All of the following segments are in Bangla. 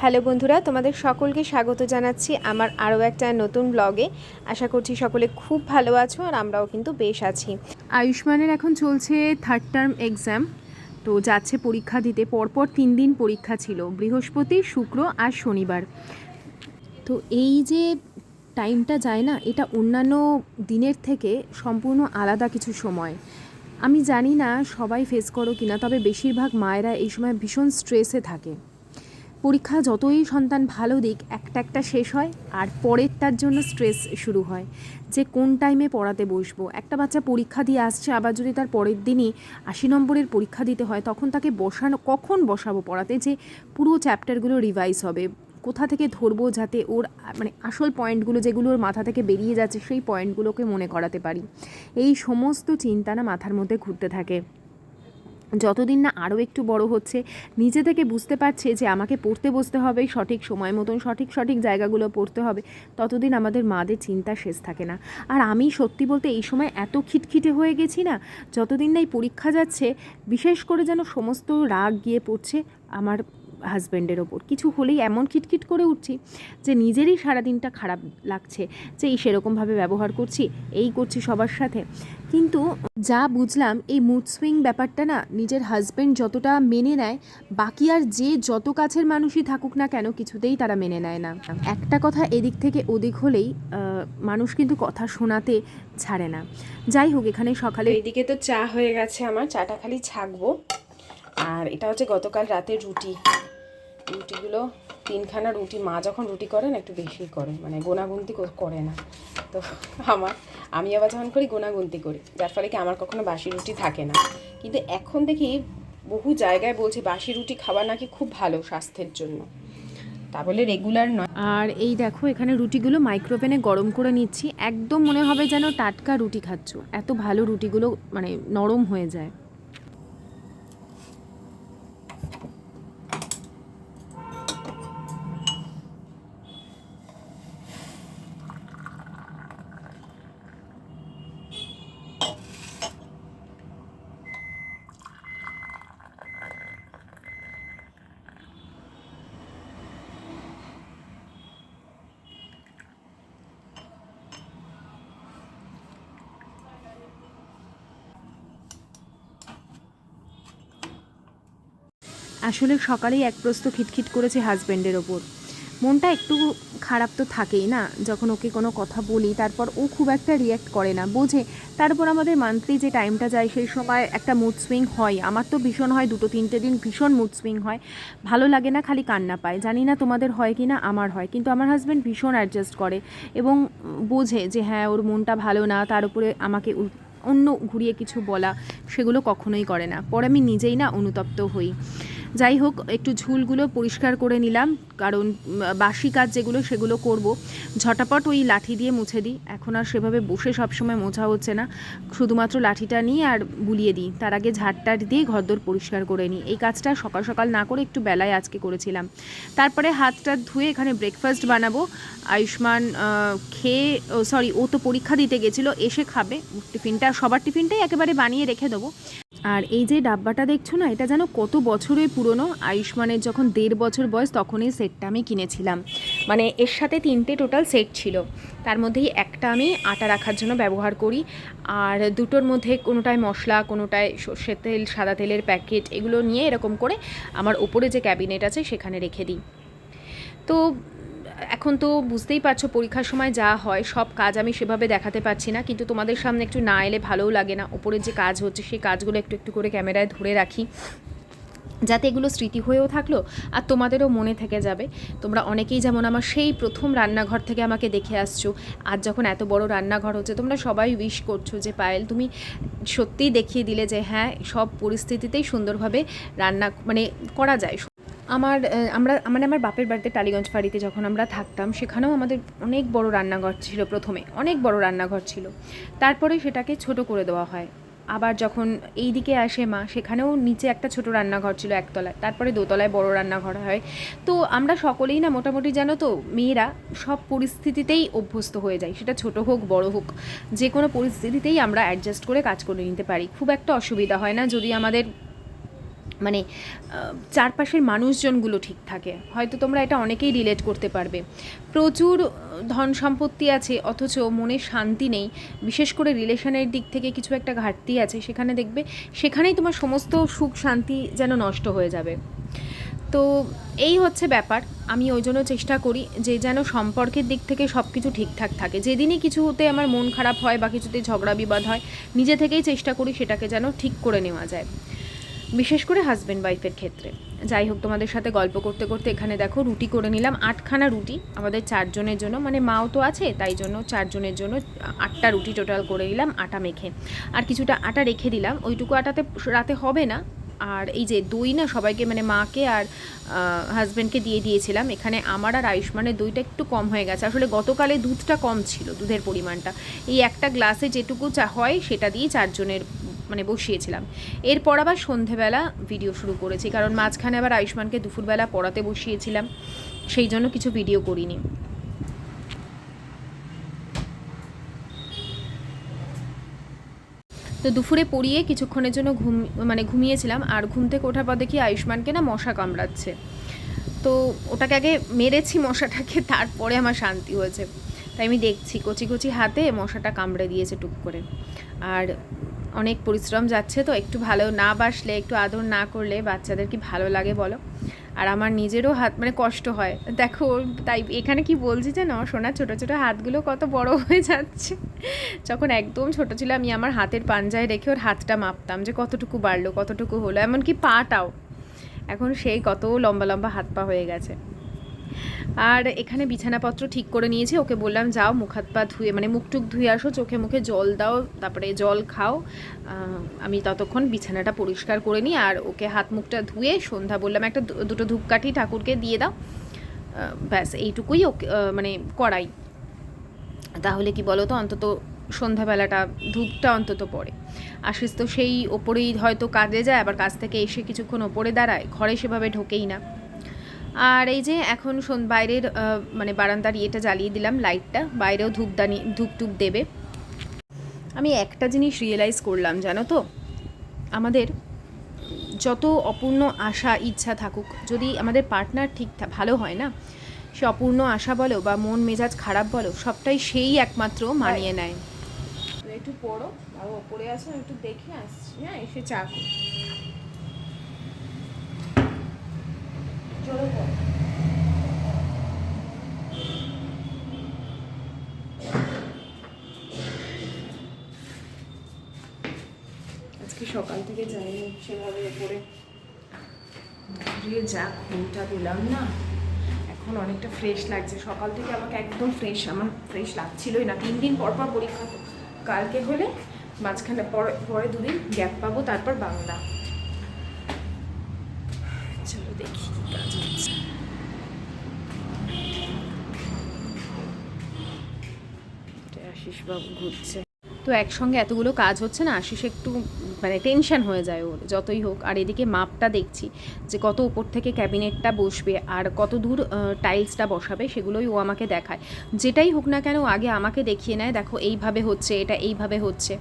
হ্যালো বন্ধুরা, তোমাদের সকলকে স্বাগত জানাচ্ছি আমার আরও একটা নতুন ব্লগে আশা করছি সকলে খুব ভালো আছো আর আমরাও কিন্তু বেশ আছি। আয়ুষ্মানের এখন চলছে থার্ড টার্ম এক্সাম তো যাচ্ছে পরীক্ষা দিতে। পরপর তিন দিন পরীক্ষা ছিল, বৃহস্পতি, শুক্র আর শনিবার। তো এই যে টাইমটা যায় না, এটা অন্যান্য দিনের থেকে সম্পূর্ণ আলাদা কিছু সময়। আমি জানি না সবাই ফেস করো কিনা, তবে বেশিরভাগ মায়েরা এই সময় ভীষণ স্ট্রেসে থাকে। পরীক্ষা যতই সন্তান ভালো দিক, একটা একটা শেষ হয় আর পরেরটার জন্য স্ট্রেস শুরু হয়। যে কোন টাইমে পড়াতে বসবো? একটা বাচ্চা পরীক্ষা দিয়ে আসছে, আবার যদি তার পরের দিনই আশি নম্বরের পরীক্ষা দিতে হয়, তখন তাকে বসানো, কখন বসাবো পড়াতে? যে পুরো চ্যাপ্টারগুলো রিভাইজ হবে। কোথা থেকে ধরবো যাতে ওর মানে আসল পয়েন্টগুলো যেগুলো ওর মাথা থেকে বেরিয়ে যাচ্ছে, সেই পয়েন্টগুলোকে মনে করাতে পারি। এই সমস্ত চিন্তা না মাথার মধ্যে ঘুরতে থাকে। যতদিন না আরও একটু বড় হচ্ছে, নিজে থেকে বুঝতে পারছে যে আমাকে পড়তে বসতে হবে, সঠিক সময় মতন, সঠিক সঠিক জায়গাগুলো পড়তে হবে, ততদিন আমাদের মাদের চিন্তা শেষ থাকে না। আর আমি সত্যি বলতে এই সময় এত খিটখিটে হয়ে গেছি না, যতদিন না এই পরীক্ষা যাচ্ছে, বিশেষ করে যেন সমস্ত রাগ গিয়ে পড়ছে, আমার হাজব্যান্ডের ওপর। কিছু হলেই এমন খিটখিট করে উঠছি যে নিজেরই সারাদিনটা খারাপ লাগছে যে, এই সেরকমভাবে ব্যবহার করছি, এই করছি সবার সাথে। কিন্তু যা বুঝলাম, এই মুড সুইং ব্যাপারটা না নিজের হাজব্যান্ড যতটা মেনে নেয়, বাকি আর যে যত কাছের মানুষই থাকুক না কেন কিছুতেই তারা মেনে নেয় না। একটা কথা এদিক থেকে ওদিক হলেই মানুষ কিন্তু কথা শোনাতে ছাড়ে না। যাই হোক, এখানে সকালে এইদিকে তো চা হয়ে গেছে আমার, চাটা খালি ছাকবো। আর এটা হচ্ছে গতকাল রাতের রুটি। রুটিগুলো তিনখানা রুটি, মা যখন রুটি করে না একটু বেশি করে। মানে গোনাগুনতি করে না। তো আমার, আমি আবার যখন করি, গোনাগুনতি করি। যার ফলে কি আমার কখনো বাসি রুটি থাকে না। কিন্তু এখন দেখি বহু জায়গায় বলছে বাসি রুটি খাওয়া নাকি খুব ভালো স্বাস্থ্যের জন্য। তা বলে রেগুলার নয়। আর এই দেখো, এখানে রুটিগুলো মাইক্রোওভেনে গরম করে নিচ্ছি। একদম মনে হবে যেন টাটকা রুটি খাচ্ছ। এত ভালো রুটিগুলো মানে নরম হয়ে যায়। আসলে সকালেই এক প্রস্ত খিটখিট করেছে হাজব্যান্ডের ওপর। মনটা একটু খারাপ তো থাকেই না? যখন ওকে কোনো কথা বলি, তারপর ও খুব একটা রিয়্যাক্ট করে না, বোঝে। তারপর আমাদের মান্থলি যে টাইমটা যায়, সেই সময় একটা মুড সুইং হয়। আমার তো ভীষণ হয়, দুটো তিনটে দিন ভীষণ মুড সুইং হয়। ভালো লাগে না, খালি কান্না পায়। জানি না তোমাদের হয় কি না, আমার হয়। কিন্তু আমার হাজব্যান্ড ভীষণ অ্যাডজাস্ট করে এবং বোঝে যে হ্যাঁ ওর মনটা ভালো না, তার উপরে আমাকে অন্য ঘুরিয়ে কিছু বলা, সেগুলো কখনোই করে না। পরে আমি নিজেই না, অনুতপ্ত হই। যাই হোক, একটু ঝুলগুলো পরিষ্কার করে নিলাম, কারণ বাসি কাজ যেগুলো সেগুলো করব। ঝটাপট ওই লাঠি দিয়ে মুছে দিই। এখন আর সেভাবে বসে সবসময় মোছা হচ্ছে না। শুধুমাত্র লাঠিটা নিয়ে আর বুলিয়ে দিই। তার আগে ঝাড়টার দিয়ে ঘরদোর পরিষ্কার করে নিই। এই কাজটা সকাল সকাল না করে একটু বেলায় আজকে করেছিলাম। তারপরে হাতটা ধুয়ে এখানে ব্রেকফাস্ট বানাবো। আয়ুষ্মান খেয়ে সরি ও তো পরীক্ষা দিতে গেছিল, এসে খাবে। টিফিনটা, সবার টিফিনটাই একেবারে বানিয়ে রেখে দেবো। আর এই যে ডাব্বাটা দেখছ না, এটা যেন কত বছরের পুরনো? আয়ুষ্মানের যখন দেড় বছর বয়স, তখনই সেটটা আমি কিনেছিলাম। মানে এর সাথে তিনটে টোটাল সেট ছিল। তার মধ্যেই একটা আমি আটা রাখার জন্য ব্যবহার করি। আর দুটোর মধ্যে কোনোটায় মশলা, কোনোটায় সর্ষের তেল, সাদা তেলের প্যাকেট, এগুলো নিয়ে এরকম করে আমার ওপরে যে ক্যাবিনেট আছে, সেখানে রেখে দিই। তো এখন তো বুঝতেই পারছ, পরীক্ষার সময় যা হয়, সব কাজ আমি সেভাবে দেখাতে পারছি না। কিন্তু তোমাদের সামনে একটু না এলে ভালোও লাগে না। ওপরের যে কাজ হচ্ছে, সেই কাজগুলো একটু একটু করে ক্যামেরায় ধরে রাখি। যাতে এগুলো স্মৃতি হয়েও থাকল আর তোমাদেরও মনে থেকে যাবে। তোমরা অনেকেই যেমন আমার সেই প্রথম রান্নাঘর থেকে আমাকে দেখে আসছো, আজ যখন এত বড় রান্নাঘর হচ্ছে, তোমরা সবাই উইশ করছ যে, পায়েল, তুমি সত্যিই দেখিয়ে দিলে যে হ্যাঁ সব পরিস্থিতিতেই সুন্দরভাবে রান্না মানে করা যায়। আমার আমরা মানে আমার বাপের বাড়িতে টালিগঞ্জ বাড়িতে যখন আমরা থাকতাম, সেখানেও আমাদের অনেক বড় রান্নাঘর ছিল প্রথমে, অনেক বড় রান্নাঘর ছিল। তারপরে সেটাকে ছোট করে দেওয়া হয়। আবার যখন এই দিকে আসে মা, সেখানেও নিচে একটা ছোট রান্নাঘর ছিল একতলায় তারপরে দোতলায় বড় রান্নাঘর হয়। তো আমরা সকলেই না মোটামুটি জানো তো, মেয়েরা সব পরিস্থিতিতেই অভ্যস্ত হয়ে যায়, সেটা ছোট হোক, বড় হোক। যে কোনো পরিস্থিতিতেই আমরা অ্যাডজাস্ট করে কাজ করে নিতে পারি। খুব একটা অসুবিধা হয় না যদি আমাদের মানে চারপাশের মানুষজনগুলো ঠিক থাকে। হয়তো তোমরা এটা অনেকেই রিলেট করতে পারবে। প্রচুর ধন সম্পত্তি আছে, অথচ মনে শান্তি নেই। বিশেষ করে রিলেশনের দিক থেকে কিছু একটা ঘাটতি আছে, সেখানে দেখবে, সেখানেই তোমার সমস্ত সুখ শান্তি যেন নষ্ট হয়ে যাবে। তো এই হচ্ছে ব্যাপার। আমি ওই জন্য চেষ্টা করি যে যেন সম্পর্কের দিক থেকে সব কিছু ঠিকঠাক থাকে। যেদিনই কিছুতে আমার মন খারাপ হয় বা কিছুতে ঝগড়া বিবাদ হয়, নিজে থেকেই চেষ্টা করি সেটাকে যেন ঠিক করে নেওয়া যায়। বিশেষ করে হাজব্যান্ড ওয়াইফের ক্ষেত্রে। যাই হোক, তোমাদের সাথে গল্প করতে করতে এখানে দেখো, রুটি করে নিলাম আটখানা রুটি। আমাদের চারজনের জন্য মানে মাও তো আছে, তাই জন্য চারজনের জন্য আটটা রুটি টোটাল করে নিলাম, আটা মেখে। আর কিছুটা আটা রেখে দিলাম। ওইটুকু আটাতে রাতে হবে না। আর এই যে দই না, সবাইকে মানে মাকে আর হাজব্যান্ডকে দিয়ে দিয়েছিলাম। এখানে আমার আর আয়ুষ্মানের দইটা একটু কম হয়ে গেছে। আসলে গতকালে দুধটা কম ছিল, দুধের পরিমাণটা। এই একটা গ্লাসে যেটুকু চা হয়, সেটা দিয়ে চারজনের মানে বসিয়েছিলাম। এরপর আবার সন্ধেবেলা ভিডিও শুরু করেছি, কারণ মাঝখানে আবার আয়ুষ্মানকে দুপুরবেলা পড়াতে বসিয়েছিলাম, সেই জন্য কিছু ভিডিও করিনি। তো দুপুরে পড়িয়ে কিছুক্ষণের জন্য ঘুম মানে ঘুমিয়েছিলাম, আর ঘুম থেকে ওঠার পর দেখি আয়ুষ্মানকে না মশা কামড়াচ্ছে। তো ওটাকে আগে মেরেছি মশাটাকে, তারপরে আমার শান্তি হয়েছে। তাই আমি দেখছি, কচি কচি হাতে মশাটা কামড়ে দিয়েছে টুক করে। আর অনেক পরিশ্রম যাচ্ছে, তো একটু ভালো না বাসলে, একটু আদর না করলে বাচ্চাদের কি ভালো লাগে বলো? আর আমার নিজেরও হাত মানে কষ্ট হয়। দেখো, তাই এখানে কি বলছি যে না সোনা, ছোটো ছোটো হাতগুলো কত বড় হয়ে যাচ্ছে। যখন একদম ছোট ছিল আমি আমার হাতের পাঞ্জায় রেখে ওর হাতটা মাপতাম যে কতটুকু বাড়লো, কতটুকু হলো। এমনকি পাটাও। এখন সেই কত লম্বা লম্বা হাত পা হয়ে গেছে। আর এখানে বিছানাপত্র ঠিক করে নিয়েছি। ওকে বললাম, যাও, মুখ হাত পা ধুয়ে মানে মুখ টুক ধুয়ে আসো, চোখে মুখে জল দাও, তারপরে জল খাও। আমি ততক্ষণ বিছানাটা পরিষ্কার করে নিই আর ওকে হাত মুখটা ধুয়ে সন্ধ্যা বললাম, একটা দুটো ধূপকাঠি ঠাকুরকে দিয়ে দাও। ব্যাস, এইটুকুই ওকে মানে করাই। তাহলে কি বলো তো, অন্তত সন্ধ্যাবেলাটা, ধূপটা অন্তত পড়ে। আশিস তো সেই ওপরেই হয়তো কাজে যায়, আবার কাজ থেকে এসে কিছুক্ষণ ওপরে দাঁড়ায়, ঘরে সেভাবে ঢোকেই না। আর এই যে এখন সন- বাইরের মানে বারান্দার ইয়েটা জ্বালিয়ে দিলাম লাইটটা বাইরেও ধূপদানি ধূপ টুপ দেবে। আমি একটা জিনিস রিয়েলাইজ করলাম জানো তো? আমাদের যত অপূর্ণ আশা ইচ্ছা থাকুক যদি আমাদের পার্টনার ঠিক ভালো হয় না সে অপূর্ণ আশা বলো বা মন মেজাজ খারাপ বলো সবটাই সেই একমাত্র মানিয়ে নেয়। একটু পড়ো আর ওপরে আছে একটু দেখে আসছি হ্যাঁ এসে চা সকাল থেকে যাইনি সেভাবে উপরে দিয়ে যা ঘুমটা দিলাম না, এখন অনেকটা ফ্রেশ লাগছে। সকাল থেকে আমাকে একদম ফ্রেশ আমার ফ্রেশ লাগছিলই না। তিন দিন পর পর পরীক্ষা তো। কালকে হলে মাঝখানে পরে পরে দুদিন গ্যাপ পাবো, তারপর বাংলা। চলো দেখি কি কাজ হচ্ছে। এটা আশিস বাবু ঘুরছে। তো একসঙ্গে এতগুলো কাজ হচ্ছে না, আশিস একটু মানে টেনশন হয়ে যায় ওর, যতই হোক। আর এদিকে মাপটা দেখছি যে কত উপর থেকে ক্যাবিনেটটা বসবে আর কত দূর টাইলসটা বসাবে, সেগুলোই ও আমাকে দেখায়। যেটাই হোক না কেন, আগে আমাকে দেখিয়ে নেয়, দেখো এইভাবে হচ্ছে, এটা এইভাবে হচ্ছে।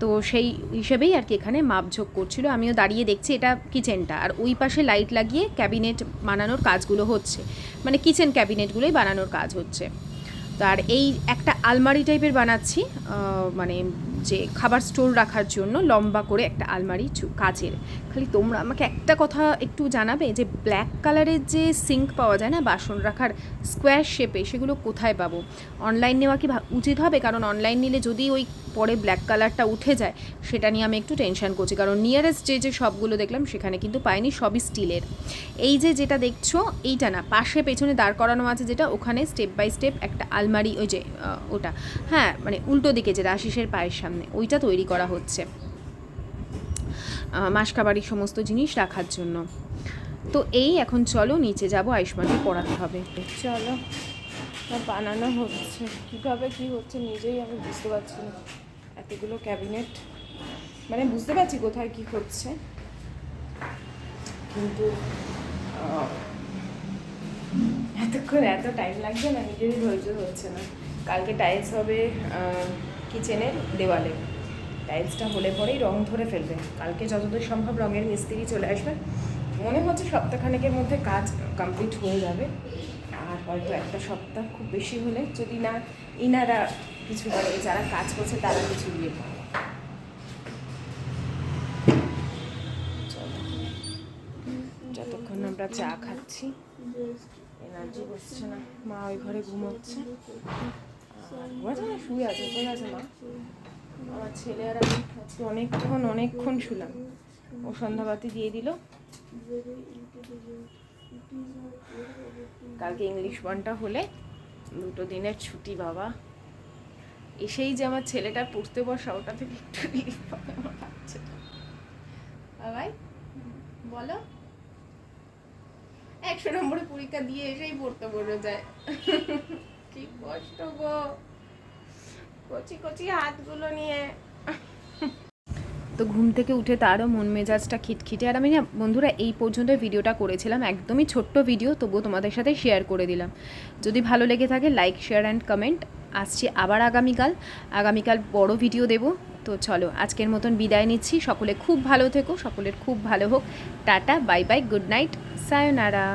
তো সেই হিসেবেই আর কি এখানে মাপঝোক করছিল। আমিও দাঁড়িয়ে দেখছি এটা কিচেনটা। আর ওই পাশে লাইট লাগিয়ে ক্যাবিনেট বানানোর কাজগুলো হচ্ছে। মানে কিচেন ক্যাবিনেটগুলোই বানানোর কাজ হচ্ছে। তো আর এই একটা আলমারি টাইপের বানাচ্ছি মানে যে খাবার স্টোর রাখার জন্য লম্বা করে একটা আলমারি কাচের। খালি তোমরা আমাকে একটা কথা একটু জানাবে যে ব্ল্যাক কালারের যে সিঙ্ক পাওয়া যায় না, বাসন রাখার স্কোয়ার শেপে, সেগুলো কোথায় পাবো? অনলাইন নেওয়া কি উচিত হবে? কারণ অনলাইন নিলে যদি ওই পরে ব্ল্যাক কালারটা উঠে যায়, সেটা নিয়ে আমি একটু টেনশন করছি। কারণ নিয়ারেস্ট যে যে সবগুলো দেখলাম, সেখানে কিন্তু পাইনি, সবই স্টিলের। এই যে যেটা দেখছ, এইটা না, পাশে পেছনে দাঁড় করানো আছে যেটা, ওখানে স্টেপ বাই স্টেপ একটা আলমারি, ওই যে ওটা। হ্যাঁ মানে উল্টো দিকে যেটা, আশিসের পায়ের সামনে। ওইটা তৈরি করা হচ্ছে। আহ, মাসকাবাড়ির সমস্ত জিনিস রাখার জন্য। তো এই এখন চলো নিচে যাব আয়ুষ্মানকে পড়াতে হবে। চলো বানানো হচ্ছে। কীভাবে কী হচ্ছে নিজেই আমি বুঝতে পারছি না। এতগুলো ক্যাবিনেট। মানে বুঝতে পারছি কোথায় কী হচ্ছে। কিন্তু এতক্ষণ এত টাইম লাগছে না নিজেরই ধৈর্য হচ্ছে না। কালকে টাইলস হবে কিচেনের দেওয়ালে। টাইলসটা হলে পরেই রং ধরে ফেলবে। কালকে যতদূর সম্ভব রঙের মিস্ত্রি চলে আসবে। মনে হচ্ছে সপ্তাহখানেকের মধ্যে কাজ কমপ্লিট হয়ে যাবে। আর হয়তো একটা সপ্তাহ খুব বেশি হলে যদি না ইনারা কিছু করে, যারা কাজ করছে তারা কিছু চলো। যতক্ষণ আমরা চা খাচ্ছি, এনার্জি বসছে না, মা ওই ঘরে ঘুমোচ্ছে। শুয়ে আছে কোথায় আছে আমার ছেলে আর আমি অনেকক্ষণ অনেকক্ষণ শুলাম ও সন্ধ্যাবাতি দিয়ে দিল কালকে ইংলিশ ওয়ানটা হলে দুটো দিনের ছুটি বাবা এসেই যে আমার ছেলেটা পড়তে বসা ওটা থেকে একটু বাবাই বলো একশো নম্বরে পরীক্ষা দিয়ে এসেই পড়তে বসে যায় কি কষ্ট গো। কচি কচি হাতগুলো নিয়ে। তো ঘুম থেকে উঠে তারও মন মেজাজটা খিটখিটে। আর আমি না, বন্ধুরা, এই পর্যন্ত ভিডিওটা করেছিলাম। একদমই ছোট্ট ভিডিও, তবুও তোমাদের সাথে শেয়ার করে দিলাম। যদি ভালো লেগে থাকে লাইক শেয়ার অ্যান্ড কমেন্ট আসছি আবার আগামীকাল। আগামীকাল বড় ভিডিও দেব। তো চলো, আজকের মতন বিদায় নিচ্ছি। সকলে খুব ভালো থেকো, সকলের খুব ভালো হোক। Tata bye bye good night sayonara